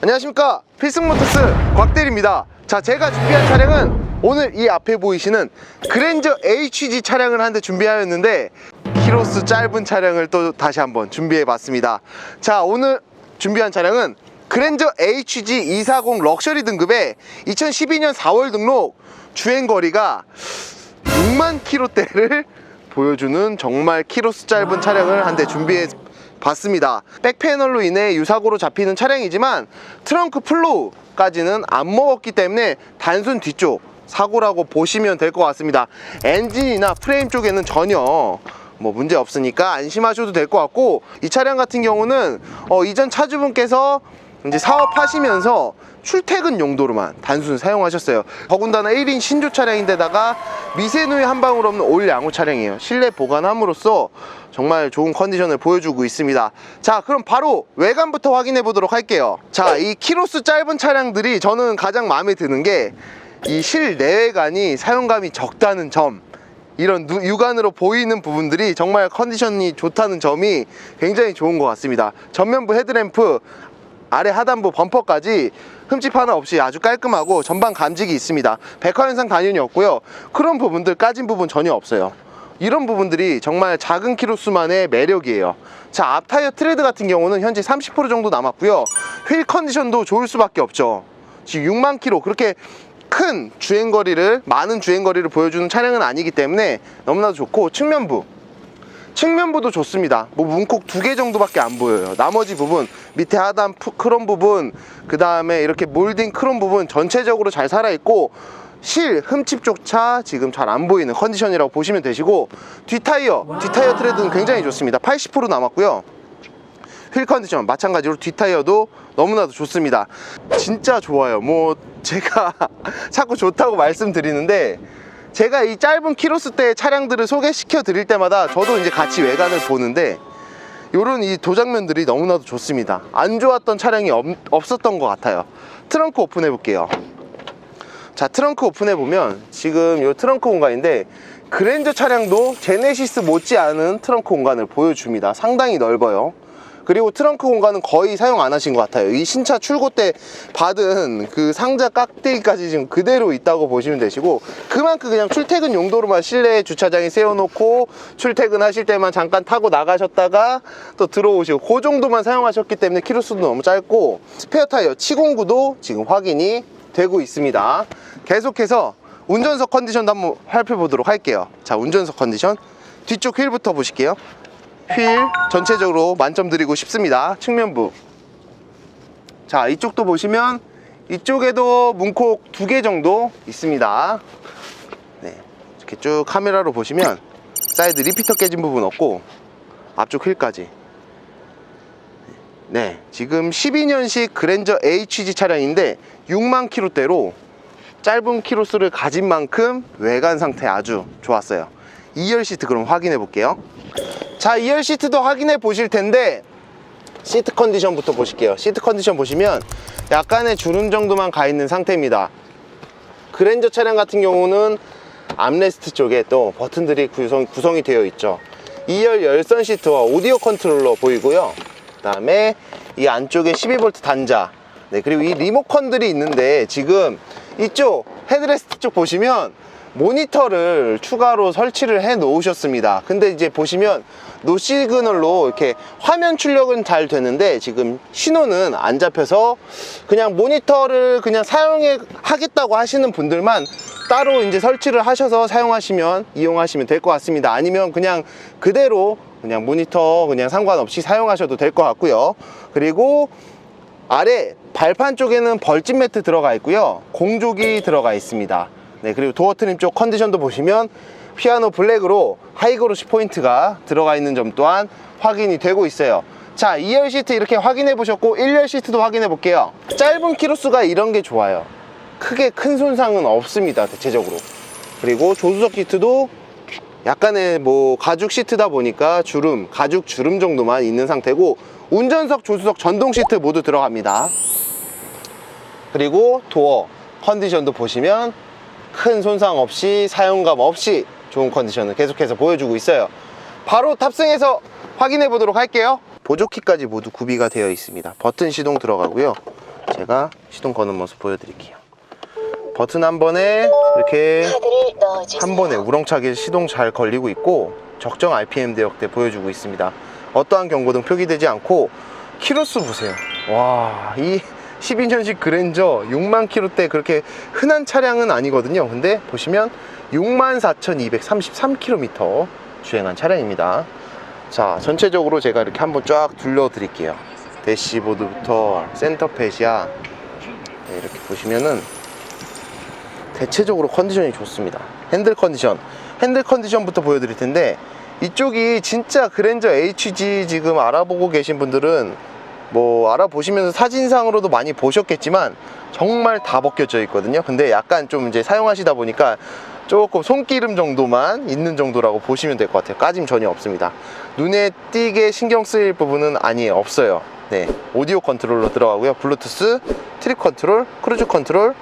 안녕하십니까. 필승모터스 곽대리입니다. 자 제가 준비한 차량은 오늘 이 앞에 보이시는 그랜저 HG 차량을 한 대 준비하였는데 키로수 짧은 차량을 또 다시 한번 준비해 봤습니다. 자 오늘 준비한 차량은 그랜저 HG 240 럭셔리 등급의 2012년 4월 등록 주행 거리가 6만 킬로대를 보여주는 정말 키로수 짧은 차량을 한 대 준비해 봤습니다. 백패널로 인해 유사고로 잡히는 차량이지만 트렁크 플로우까지는 안 먹었기 때문에 단순 뒤쪽 사고라고 보시면 될 것 같습니다. 엔진이나 프레임 쪽에는 전혀 뭐 문제 없으니까 안심하셔도 될 것 같고 이 차량 같은 경우는 어, 이전 차주분께서 이제 사업하시면서 출퇴근 용도로만 단순 사용하셨어요. 더군다나 1인 신조 차량인데다가 미세누이 한 방울 없는 올 양호 차량이에요. 실내 보관함으로써 정말 좋은 컨디션을 보여주고 있습니다. 자, 그럼 바로 외관부터 확인해 보도록 할게요. 자, 이 키로수 짧은 차량들이 저는 가장 마음에 드는 게 이 실내외관이 사용감이 적다는 점. 이런 누- 육안으로 보이는 부분들이 정말 컨디션이 좋다는 점이 굉장히 좋은 것 같습니다. 전면부 헤드램프, 아래 하단부 범퍼까지 흠집 하나 없이 아주 깔끔하고 전방 감직이 있습니다. 백화 현상 당연히 없고요. 그런 부분들 까진 부분 전혀 없어요. 이런 부분들이 정말 작은 키로수만의 매력이에요. 자, 앞 타이어 트레드 같은 경우는 현재 30% 정도 남았고요. 휠 컨디션도 좋을 수밖에 없죠. 지금 6만 킬로 그렇게 큰 주행거리를 많은 주행거리를 보여주는 차량은 아니기 때문에 너무나도 좋고 측면부 측면부도 좋습니다. 뭐 문콕 두 개 정도밖에 안 보여요. 나머지 부분 밑에 하단 푸- 크롬 부분 그 다음에 이렇게 몰딩 크롬 부분 전체적으로 잘 살아 있고 실 흠집조차 지금 잘 안 보이는 컨디션이라고 보시면 되시고 뒷 타이어 뒷 타이어 트레드는 굉장히 좋습니다. 80% 남았고요. 휠 컨디션 마찬가지로 뒷 타이어도 너무나도 좋습니다. 진짜 좋아요. 뭐 제가 자꾸 좋다고 말씀드리는데 제가 이 짧은 키로수 대 차량들을 소개시켜 드릴 때마다 저도 이제 같이 외관을 보는데 요런 이 도장면들이 너무나도 좋습니다. 안 좋았던 차량이 없, 없었던 것 같아요. 트렁크 오픈해 볼게요. 자 트렁크 오픈해 보면 지금 요 트렁크 공간인데 그랜저 차량도 제네시스 못지않은 트렁크 공간을 보여줍니다 상당히 넓어요 그리고 트렁크 공간은 거의 사용 안 하신 것 같아요 이 신차 출고 때 받은 그 상자 깍대기까지 지금 그대로 있다고 보시면 되시고 그만큼 그냥 출퇴근 용도로만 실내 주차장에 세워놓고 출퇴근 하실 때만 잠깐 타고 나가셨다가 또 들어오시고 그 정도만 사용하셨기 때문에 키로수도 너무 짧고 스페어 타이어 치공구도 지금 확인이 되고 있습니다. 계속해서 운전석 컨디션도 한번 살펴보도록 할게요. 자, 운전석 컨디션. 뒤쪽 휠부터 보실게요. 휠 전체적으로 만점 드리고 싶습니다. 측면부. 자, 이쪽도 보시면 이쪽에도 문콕 두 개 정도 있습니다. 네. 이렇게 쭉 카메라로 보시면 사이드 리피터 깨진 부분 없고 앞쪽 휠까지 네, 지금 12년식 그랜저 HG 차량인데 6만 킬로대로 짧은 키로수를 가진 만큼 외관 상태 아주 좋았어요. 2열 시트 그럼 확인해 볼게요. 자, 2열 시트도 확인해 보실 텐데 시트 컨디션부터 보실게요. 시트 컨디션 보시면 약간의 주름 정도만 가 있는 상태입니다. 그랜저 차량 같은 경우는 암레스트 쪽에 또 버튼들이 구성, 구성이 되어 있죠 2열 열선 시트와 오디오 컨트롤러 보이고요 그 다음에 이 안쪽에 12V 단자 네 그리고 이 리모컨들이 있는데 지금 이쪽 헤드레스트 쪽 보시면 모니터를 추가로 설치를 해 놓으셨습니다 근데 이제 보시면 노 시그널로 이렇게 화면 출력은 잘 되는데 지금 신호는 안 잡혀서 그냥 모니터를 그냥 사용해 하겠다고 하시는 분들만 따로 이제 설치를 하셔서 사용하시면 이용하시면 될 것 같습니다. 아니면 그냥 그대로 그냥 모니터 그냥 상관없이 사용하셔도 될 것 같고요. 그리고 아래 발판 쪽에는 벌집 매트 들어가 있고요. 공조기 들어가 있습니다. 네 그리고 도어 트림 쪽 컨디션도 보시면 피아노 블랙으로 하이그로시 포인트가 들어가 있는 점 또한 확인이 되고 있어요. 자 2열 시트 이렇게 확인해 보셨고 1열 시트도 확인해 볼게요. 짧은 키로수가 이런 게 좋아요. 크게 큰 손상은 없습니다 대체적으로. 그리고 조수석 시트도 약간의 뭐 가죽 시트다 보니까 주름 가죽 주름 정도만 있는 상태고 운전석 조수석 전동 시트 모두 들어갑니다. 그리고 도어 컨디션도 보시면 큰 손상 없이 사용감 없이 좋은 컨디션을 계속해서 보여주고 있어요 바로 탑승해서 확인해 보도록 할게요 보조키까지 모두 구비가 되어 있습니다 버튼 시동 들어가고요 제가 시동 거는 모습 보여드릴게요 버튼 한 번에 이렇게. 한 번에 우렁차게 시동 잘 걸리고 있고 적정 RPM 대역대 보여주고 있습니다. 어떠한 경고등 표기되지 않고 키로수 보세요. 와, 이 12년식 그랜저 6만 킬로대 그렇게 흔한 차량은 아니거든요. 근데 보시면 64,233km 주행한 차량입니다. 자, 전체적으로 제가 이렇게 한번 쫙 둘러 드릴게요. 대시보드부터 센터펫이야. 네, 이렇게 보시면은 대체적으로 컨디션이 좋습니다. 핸들 컨디션. 핸들 컨디션부터 보여드릴 텐데 이쪽이 진짜 그랜저 HG 지금 알아보고 계신 분들은 뭐 알아보시면서 사진상으로도 많이 보셨겠지만 정말 다 벗겨져 있거든요. 근데 약간 좀 이제 사용하시다 보니까 조금 손기름 정도만 있는 정도라고 보시면 될 것 같아요. 까짐 전혀 없습니다. 눈에 띄게 신경 쓰일 부분은 아니에요. 없어요. 네. 오디오 컨트롤러 들어가고요. 블루투스, 트립 컨트롤, 크루즈 컨트롤,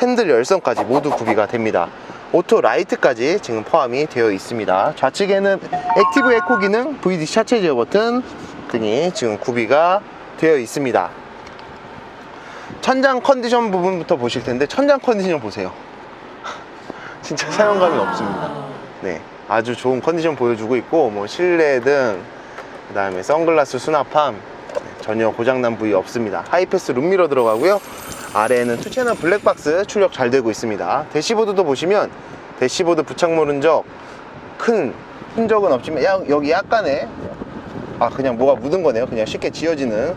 핸들 열선까지 모두 구비가 됩니다. 오토 라이트까지 지금 포함이 되어 있습니다. 좌측에는 액티브 에코 기능, VD 차체 제어 버튼 등이 지금 구비가 되어 있습니다. 천장 컨디션 부분부터 보실 텐데 천장 컨디션 보세요. 진짜 사용감이 없습니다. 네, 아주 좋은 컨디션 보여주고 있고 뭐 실내 등 그 다음에 선글라스 수납함 네, 전혀 고장난 부위 없습니다. 하이패스 룸미러 들어가고요. 아래에는 투채널 블랙박스 출력 잘 되고 있습니다. 대시보드도 보시면 대시보드 부착 모른 적큰 흔적은 없지만 야- 여기 약간의 아 그냥 뭐가 묻은 거네요. 그냥 쉽게 지워지는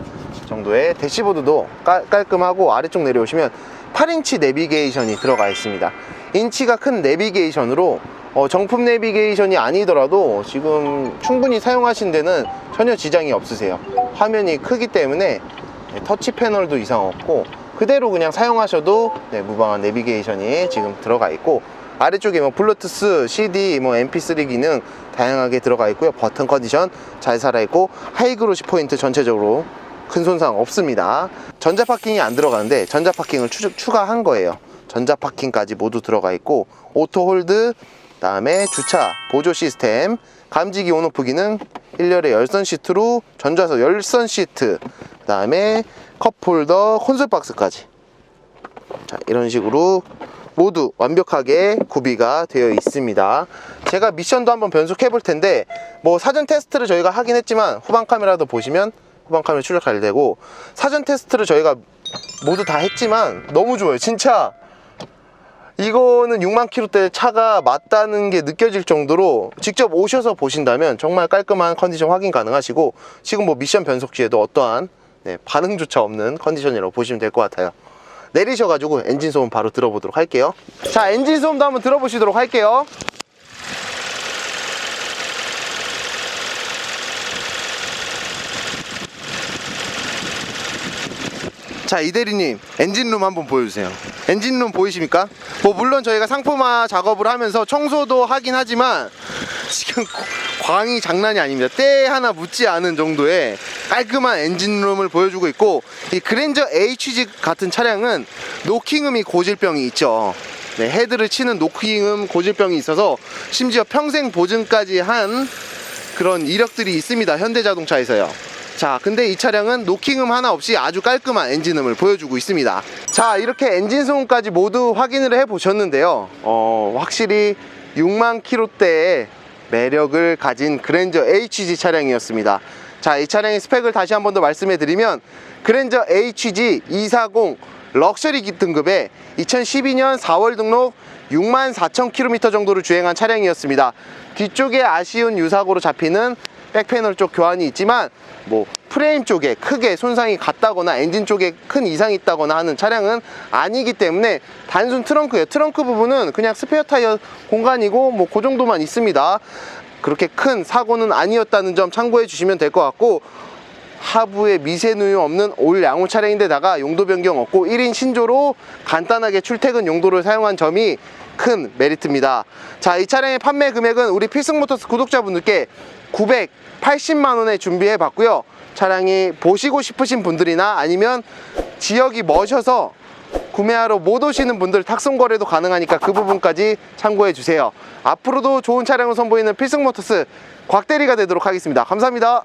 정도의 대시보드도 깔, 깔끔하고 아래쪽 내려오시면 8인치 내비게이션이 들어가 있습니다. 인치가 큰 내비게이션으로 어, 정품 내비게이션이 아니더라도 지금 충분히 사용하신 데는 전혀 지장이 없으세요. 화면이 크기 때문에 네, 터치 패널도 이상 없고 그대로 그냥 사용하셔도 네, 무방한 내비게이션이 지금 들어가 있고 아래쪽에 뭐 블루투스, CD, 뭐 MP3 기능 다양하게 들어가 있고요. 버튼 컨디션 잘 살아있고 하이그로시 포인트 전체적으로 큰 손상 없습니다. 전자 파킹이 안 들어가는데 전자 파킹을 추, 추가한 거예요. 전자 파킹까지 모두 들어가 있고 오토 홀드, 그다음에 주차 보조 시스템, 감지기 온오프 기능, 1열의 열선 시트로 전자석 열선 시트, 그다음에 컵홀더, 콘솔 박스까지. 자, 이런 식으로 모두 완벽하게 구비가 되어 있습니다. 제가 미션도 한번 변속해 볼 텐데 뭐 사전 테스트를 저희가 하긴 했지만 후방 카메라도 보시면 후방 카메라 출력 잘 되고 사전 테스트를 저희가 모두 다 했지만 너무 좋아요. 진짜 이거는 6만 킬로대 차가 맞다는 게 느껴질 정도로 직접 오셔서 보신다면 정말 깔끔한 컨디션 확인 가능하시고 지금 뭐 미션 변속 시에도 어떠한 네, 반응조차 없는 컨디션이라고 보시면 될 것 같아요. 내리셔가지고 엔진 소음 바로 들어보도록 할게요. 자, 엔진 소음도 한번 들어보시도록 할게요. 자, 이대리님, 엔진룸 한번 보여주세요. 엔진룸 보이십니까? 뭐, 물론 저희가 상품화 작업을 하면서 청소도 하긴 하지만, 지금 광이 장난이 아닙니다. 때 하나 묻지 않은 정도의 깔끔한 엔진룸을 보여주고 있고, 이 그랜저 HG 같은 차량은 노킹음이 고질병이 있죠. 네, 헤드를 치는 노킹음 고질병이 있어서 심지어 평생 보증까지 한 그런 이력들이 있습니다. 현대자동차에서요. 자, 근데 이 차량은 노킹음 하나 없이 아주 깔끔한 엔진음을 보여주고 있습니다. 자, 이렇게 엔진 소음까지 모두 확인을 해 보셨는데요. 어, 확실히 6만 킬로대의 매력을 가진 그랜저 HG 차량이었습니다. 자, 이 차량의 스펙을 다시 한 번 더 말씀해 드리면 그랜저 HG 240 럭셔리 등급의 2012년 4월 등록 6만 4천 킬로미터 정도를 주행한 차량이었습니다. 뒤쪽에 아쉬운 유사고로 잡히는 백패널 쪽 교환이 있지만 뭐 프레임 쪽에 크게 손상이 갔다거나 엔진 쪽에 큰 이상이 있다거나 하는 차량은 아니기 때문에 단순 트렁크예요. 트렁크 부분은 그냥 스페어 타이어 공간이고 뭐 그 정도만 있습니다. 그렇게 큰 사고는 아니었다는 점 참고해 주시면 될 것 같고 하부에 미세 누유 없는 올 양호 차량인데다가 용도 변경 없고 1인 신조로 간단하게 출퇴근 용도를 사용한 점이 큰 메리트입니다. 자, 이 차량의 판매 금액은 우리 필승모터스 구독자분들께 980만 원에 준비해 봤고요. 차량이 보시고 싶으신 분들이나 아니면 지역이 머셔서 구매하러 못 오시는 분들 탁송 거래도 가능하니까 그 부분까지 참고해 주세요. 앞으로도 좋은 차량을 선보이는 필승모터스 곽대리가 되도록 하겠습니다. 감사합니다.